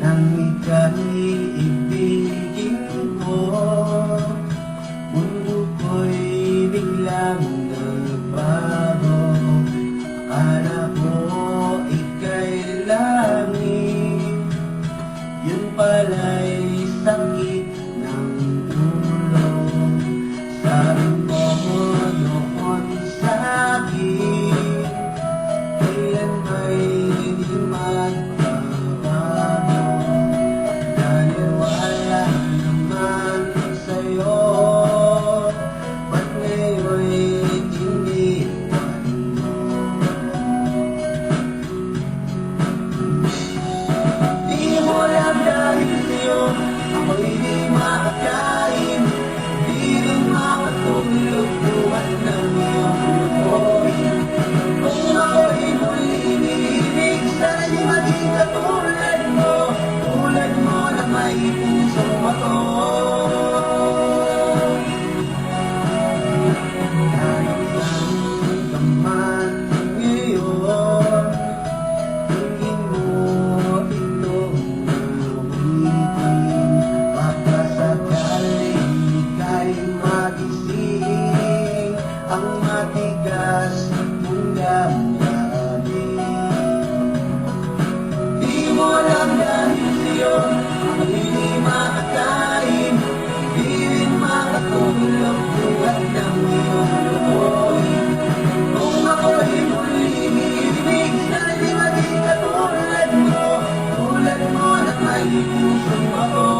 ng ikaiibig matigas Kung damdami Di mo lang dahil yun Hindi makakain Di rin makatulog Buhat ng iyong lukoy Kung ako'y muli Ibig na di maging katulad mo. Tulad mo na may pusong ako